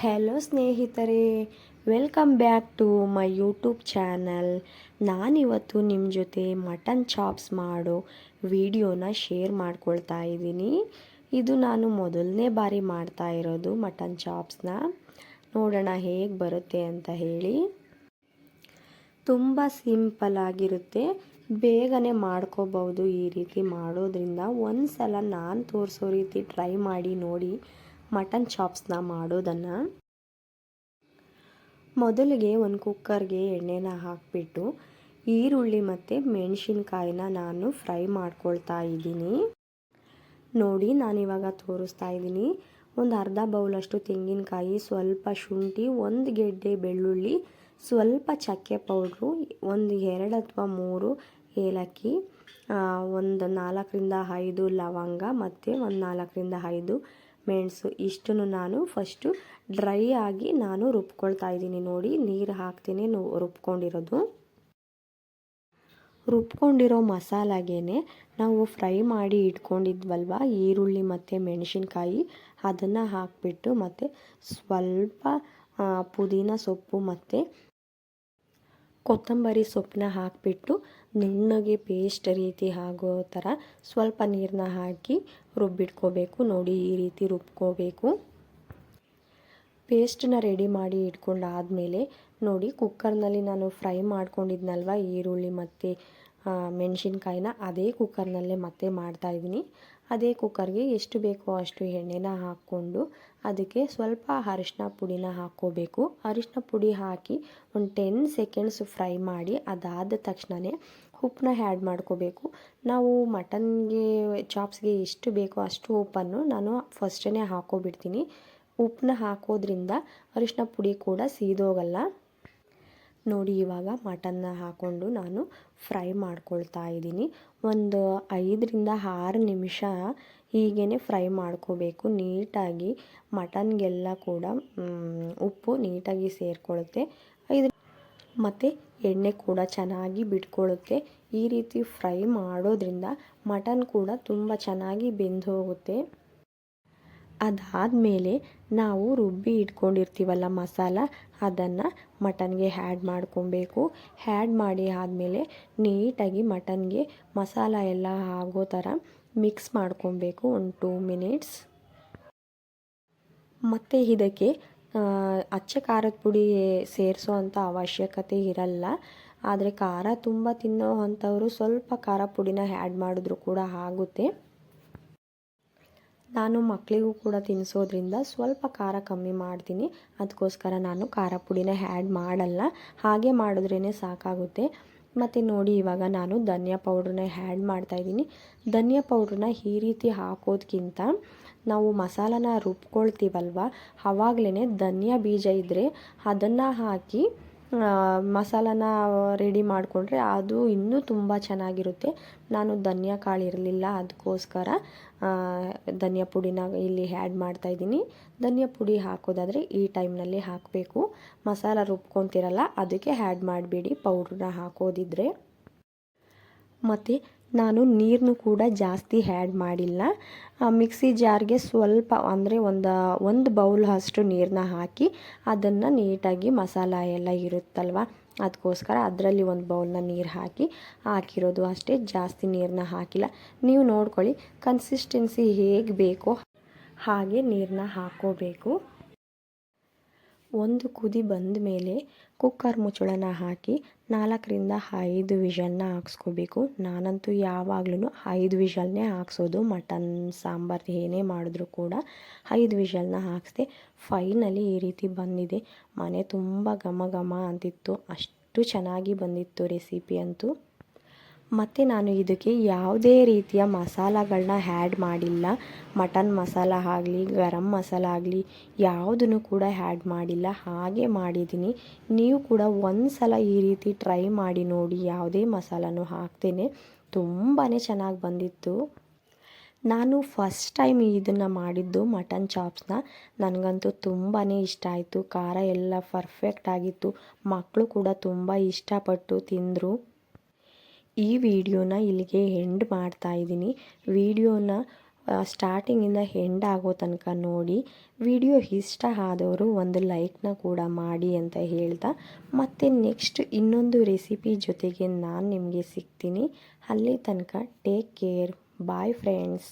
Hello ಸ್ನೇಹಿತರೆ. Welcome back to my YouTube channel ನಾನಿವತ್ತು ನಿಮ್ಮ ಜೊತೆ ಮಟನ್ ಚಾಪ್ಸ್ ಮಾಡೋ ವಿಡಿಯೋನ ಶೇರ್ ಮಾಡ್ಕೊಳ್ತಾ ಇದ್ದೀನಿ. ಇದು ನಾನು ಮೊದಲನೇ ಬಾರಿ ಮಾಡ್ತಾ ಇರೋದು ಮಟನ್ ಚಾಪ್ಸ್ನ ನೋಡೋಣ ಹೇಗೆ ಬರುತ್ತೆ ಅಂತ ಹೇಳಿ. ತುಂಬ ಸಿಂಪಲ್ ಆಗಿರುತ್ತೆ. ಬೇಗನೆ ಮಾಡ್ಕೋಬಹುದು ಈ ರೀತಿ ಮಾಡೋದ್ರಿಂದ ಒಂದು ಸಲ ನಾನು ತೋರಿಸೋ ರೀತಿ ಟ್ರೈ ಮಾಡಿ ನೋಡಿ. ಮಟನ್ ಚಾಪ್ಸ್ನ ಮಾಡೋದನ್ನು ಮೊದಲಿಗೆ ಒಂದು ಕುಕ್ಕರ್ಗೆ ಎಣ್ಣೆನ ಹಾಕಿಬಿಟ್ಟು ಈರುಳ್ಳಿ ಮತ್ತು ಮೆಣಸಿನ್ಕಾಯಿನ ನಾನು ಫ್ರೈ ಮಾಡ್ಕೊಳ್ತಾ ಇದ್ದೀನಿ. ನೋಡಿ, ನಾನಿವಾಗ ತೋರಿಸ್ತಾ ಇದ್ದೀನಿ. ಒಂದು ಅರ್ಧ ಬೌಲಷ್ಟು ತೆಂಗಿನಕಾಯಿ, ಸ್ವಲ್ಪ ಶುಂಠಿ, ಒಂದು ಗೆಡ್ಡೆ ಬೆಳ್ಳುಳ್ಳಿ, ಸ್ವಲ್ಪ ಚಕ್ಕೆ ಪೌಡ್ರು, ಒಂದು ಎರಡು ಅಥವಾ ಮೂರು ಏಲಕ್ಕಿ ಒಂದು ನಾಲ್ಕರಿಂದ ಐದು ಲವಂಗ ಮತ್ತು ಒಂದು ನಾಲ್ಕರಿಂದ ಐದು ಮೆಣಸು ಇಷ್ಟನ್ನು ನಾನು ಫಸ್ಟು ಡ್ರೈ ಆಗಿ ನಾನು ರುಬ್ಕೊಳ್ತಾ ಇದ್ದೀನಿ ನೋಡಿ, ನೀರು ಹಾಕ್ತೀನಿ ರುಬ್ಕೊಂಡಿರೋದು. ರುಬ್ಕೊಂಡಿರೋ ಮಸಾಲಾಗೇನೆ ನಾವು ಫ್ರೈ ಮಾಡಿ ಇಟ್ಕೊಂಡಿದ್ವಲ್ವ, ಈರುಳ್ಳಿ ಮತ್ತು ಮೆಣಸಿನ್ಕಾಯಿ, ಅದನ್ನು ಹಾಕಿಬಿಟ್ಟು ಮತ್ತು ಸ್ವಲ್ಪ ಪುದೀನ ಸೊಪ್ಪು ಮತ್ತು ಕೊತ್ತಂಬರಿ ಸೊಪ್ಪನ್ನ ಹಾಕಿಬಿಟ್ಟು ನುಣ್ಣಗೆ ಪೇಸ್ಟ್ ರೀತಿ ಆಗೋ ಥರ ಸ್ವಲ್ಪ ನೀರನ್ನ ಹಾಕಿ ರುಬ್ಬಿಟ್ಕೋಬೇಕು. ನೋಡಿ ಈ ರೀತಿ ರುಬ್ಕೋಬೇಕು. ಪೇಸ್ಟನ್ನ ರೆಡಿ ಮಾಡಿ ಇಟ್ಕೊಂಡಾದಮೇಲೆ ನೋಡಿ ಕುಕ್ಕರ್ನಲ್ಲಿ ನಾನು ಫ್ರೈ ಮಾಡ್ಕೊಂಡಿದ್ನಲ್ವ ಈರುಳ್ಳಿ ಮತ್ತು ಮೆಣಸಿನ್ಕಾಯಿನ, ಅದೇ ಕುಕ್ಕರ್ನಲ್ಲೇ ಮತ್ತೆ ಮಾಡ್ತಾಯಿದ್ದೀನಿ ಅದೇ ಕುಕ್ಕರ್ಗೆ ಎಷ್ಟು ಬೇಕೋ ಅಷ್ಟು ಎಣ್ಣೆನ ಹಾಕ್ಕೊಂಡು ಅದಕ್ಕೆ ಸ್ವಲ್ಪ ಅರಿಶಿನ ಪುಡಿನ ಹಾಕ್ಕೋಬೇಕು. ಅರಿಶಿನ ಪುಡಿ ಹಾಕಿ ಒಂದು ಟೆನ್ ಸೆಕೆಂಡ್ಸ್ ಫ್ರೈ ಮಾಡಿ ಅದಾದ ತಕ್ಷಣವೇ ಉಪ್ಪನ್ನ ಆ್ಯಡ್ ಮಾಡ್ಕೋಬೇಕು. ನಾವು ಮಟನ್ಗೆ, ಚಾಪ್ಸ್ಗೆ ಎಷ್ಟು ಬೇಕೋ ಅಷ್ಟು ಉಪ್ಪನ್ನು ನಾನು ಫಸ್ಟೇ ಹಾಕೋಬಿಡ್ತೀನಿ ಉಪ್ಪನ್ನ ಹಾಕೋದ್ರಿಂದ ಅರಿಶಿನ ಪುಡಿ ಕೂಡ ಸೀದೋಗಲ್ಲ. ನೋಡಿ ಇವಾಗ ಮಟನ್ನ ಹಾಕ್ಕೊಂಡು ನಾನು ಫ್ರೈ ಮಾಡ್ಕೊಳ್ತಾ ಇದ್ದೀನಿ. ಒಂದು ಐದರಿಂದ ಆರು ನಿಮಿಷ ಹೀಗೇ ಫ್ರೈ ಮಾಡ್ಕೋಬೇಕು. ನೀಟಾಗಿ ಮಟನ್ಗೆಲ್ಲ ಕೂಡ ಉಪ್ಪು ನೀಟಾಗಿ ಸೇರಿಕೊಳ್ಳುತ್ತೆ ಐದು ಮತ್ತು ಎಣ್ಣೆ ಕೂಡ ಚೆನ್ನಾಗಿ ಬಿಟ್ಕೊಳ್ಳುತ್ತೆ ಈ ರೀತಿ ಫ್ರೈ ಮಾಡೋದ್ರಿಂದ ಮಟನ್ ಕೂಡ ತುಂಬ ಚೆನ್ನಾಗಿ ಬೆಂದು ಹೋಗುತ್ತೆ ಅದಾದಮೇಲೆ ನಾವು ರುಬ್ಬಿ ಇಟ್ಕೊಂಡಿರ್ತೀವಲ್ಲ ಮಸಾಲ, ಅದನ್ನು ಮಟನ್ಗೆ ಹ್ಯಾಡ್ ಮಾಡ್ಕೊಬೇಕು. ಹ್ಯಾಡ್ ಮಾಡಿ ಆದಮೇಲೆ ನೀಟಾಗಿ ಮಟನ್ಗೆ ಮಸಾಲ ಎಲ್ಲ ಆಗೋ ಥರ ಮಿಕ್ಸ್ ಮಾಡ್ಕೊಬೇಕು ಒಂದು ಟೂ ಮಿನಿಟ್ಸ್ ಮತ್ತು ಇದಕ್ಕೆ ಅಚ್ಚ ಖಾರದ ಪುಡಿ ಸೇರಿಸೋ ಅಂಥ ಅವಶ್ಯಕತೆ ಇರಲ್ಲ. ಆದರೆ ಖಾರ ತುಂಬ ತಿನ್ನೋ ಅಂಥವರು ಸ್ವಲ್ಪ ಖಾರ ಪುಡಿನ ಆ್ಯಡ್ ಮಾಡಿದ್ರು ಕೂಡ ಆಗುತ್ತೆ. ನಾನು ಮಕ್ಕಳಿಗೂ ಕೂಡ ತಿನ್ನಿಸೋದ್ರಿಂದ ಸ್ವಲ್ಪ ಖಾರ ಕಮ್ಮಿ ಮಾಡ್ತೀನಿ. ಅದಕ್ಕೋಸ್ಕರ ನಾನು ಖಾರ ಪುಡಿನ ಹ್ಯಾಡ್ ಮಾಡಲ್ಲ. ಹಾಗೆ ಮಾಡಿದ್ರೇ ಸಾಕಾಗುತ್ತೆ. ಮತ್ತು ನೋಡಿ ಇವಾಗ ನಾನು ಧನಿಯಾ ಪೌಡ್ರನ್ನ ಹ್ಯಾಡ್ ಮಾಡ್ತಾಯಿದ್ದೀನಿ ಧನಿಯಾ ಪೌಡ್ರನ್ನ ಈ ರೀತಿ ಹಾಕೋದಕ್ಕಿಂತ ನಾವು ಮಸಾಲನ ರುಬ್ಕೊಳ್ತೀವಲ್ವ? ಆವಾಗಲೇ ಧನಿಯಾ ಬೀಜ ಇದ್ದರೆ ಅದನ್ನು ಹಾಕಿ ಮಸಾಲನ ರೆಡಿ ಮಾಡಿಕೊಂಡ್ರೆ ಅದು ಇನ್ನೂ ತುಂಬ ಚೆನ್ನಾಗಿರುತ್ತೆ. ನಾನು ಧನಿಯಾ ಕಾಳು ಇರಲಿಲ್ಲ ಅದಕ್ಕೋಸ್ಕರ ಧನಿಯಾ ಪುಡಿನ ಇಲ್ಲಿ ಆ್ಯಡ್ ಮಾಡ್ತಾಯಿದ್ದೀನಿ ಧನಿಯಾ ಪುಡಿ ಹಾಕೋದಾದರೆ ಈ ಟೈಮ್ನಲ್ಲಿ ಹಾಕಬೇಕು. ಮಸಾಲ ರುಬ್ಕೊತಿರಲ್ಲ, ಅದಕ್ಕೆ ಆ್ಯಡ್ ಮಾಡಬೇಡಿ ಪೌಡ್ರನ್ನ ಹಾಕೋದಿದ್ರೆ. ಮತ್ತು ನಾನು ನೀರನ್ನು ಕೂಡ ಜಾಸ್ತಿ ಹ್ಯಾಡ್ ಮಾಡಿಲ್ಲ. ಮಿಕ್ಸಿ ಜಾರ್ಗೆ ಸ್ವಲ್ಪ ಅಂದರೆ ಒಂದು ಒಂದು ಬೌಲ್ ಅಷ್ಟು ನೀರನ್ನ ಹಾಕಿ ಅದನ್ನು ನೀಟಾಗಿ ಮಸಾಲ ಎಲ್ಲ ಇರುತ್ತಲ್ವ? ಅದಕ್ಕೋಸ್ಕರ ಅದರಲ್ಲಿ ಒಂದು ಬೌಲ್ನ ನೀರು ಹಾಕಿ ಹಾಕಿರೋದು ಅಷ್ಟೇ, ಜಾಸ್ತಿ ನೀರನ್ನ ಹಾಕಿಲ್ಲ. ನೀವು ನೋಡ್ಕೊಳ್ಳಿ ಕನ್ಸಿಸ್ಟೆನ್ಸಿ ಹೇಗೆ ಬೇಕೋ ಹಾಗೆ ನೀರನ್ನ ಹಾಕ್ಕೋಬೇಕು ಒಂದು ಕುದಿ ಬಂದ ಮೇಲೆ ಕುಕ್ಕರ್ ಮುಚ್ಚಳನ ಹಾಕಿ ನಾಲ್ಕರಿಂದ ಐದು ವಿಷಲ್ನ ಹಾಕ್ಸ್ಕೋಬೇಕು. ನಾನಂತೂ ಯಾವಾಗ್ಲೂ ಐದು ವಿಷಲ್ನೇ ಹಾಕ್ಸೋದು. ಮಟನ್, ಸಾಂಬಾರು ಏನೇ ಮಾಡಿದ್ರು ಕೂಡ ಐದು ವಿಷಲ್ನ ಹಾಕಿಸ್ದೆ ಫೈನಲಿ ಈ ರೀತಿ ಬಂದಿದೆ. ಮನೆ ತುಂಬ ಘಮ ಘಮ ಅಂತಿತ್ತು. ಅಷ್ಟು ಚೆನ್ನಾಗಿ ಬಂದಿತ್ತು ರೆಸಿಪಿ ಅಂತೂ. ಮತ್ತು ನಾನು ಇದಕ್ಕೆ ಯಾವುದೇ ರೀತಿಯ ಮಸಾಲಗಳನ್ನ ಹ್ಯಾಡ್ ಮಾಡಿಲ್ಲ. ಮಟನ್ ಮಸಾಲ ಆಗಲಿ, ಗರಂ ಮಸಾಲ ಆಗಲಿ ಯಾವುದನ್ನು ಕೂಡ ಆ್ಯಡ್ ಮಾಡಿಲ್ಲ. ಹಾಗೆ ಮಾಡಿದ್ದೀನಿ. ನೀವು ಕೂಡ ಒಂದು ಸಲ ಈ ರೀತಿ ಟ್ರೈ ಮಾಡಿ ನೋಡಿ ಯಾವುದೇ ಮಸಾಲನೂ ಹಾಕ್ತೇನೆ. ತುಂಬಾ ಚೆನ್ನಾಗಿ ಬಂದಿತ್ತು. ನಾನು ಫಸ್ಟ್ ಟೈಮ್ ಇದನ್ನು ಮಾಡಿದ್ದು ಮಟನ್ ಚಾಪ್ಸ್ನ ನನಗಂತೂ ತುಂಬಾ ಇಷ್ಟ ಆಯಿತು. ಖಾರ ಎಲ್ಲ ಪರ್ಫೆಕ್ಟ್ ಆಗಿತ್ತು. ಮಕ್ಕಳು ಕೂಡ ತುಂಬ ಇಷ್ಟಪಟ್ಟು ತಿಂದರು. ಈ ವಿಡಿಯೋನ ಇಲ್ಲಿಗೆ ಎಂಡ್ ಮಾಡ್ತಾ ಇದ್ದೀನಿ. ವಿಡಿಯೋನ ಸ್ಟಾರ್ಟಿಂಗಿಂದ ಎಂಡ್ ಆಗೋ ತನಕ ನೋಡಿ. ವಿಡಿಯೋ ಇಷ್ಟ ಆದವರು ಒಂದು ಲೈಕ್ನ ಕೂಡ ಮಾಡಿ ಅಂತ ಹೇಳ್ತಾ. ಮತ್ತು ನೆಕ್ಸ್ಟ್ ಇನ್ನೊಂದು ರೆಸಿಪಿ ಜೊತೆಗೆ ನಾನು ನಿಮಗೆ ಸಿಗ್ತೀನಿ. ಅಲ್ಲಿ ತನಕ ಟೇಕ್ ಕೇರ್ ಬಾಯ್ ಫ್ರೆಂಡ್ಸ್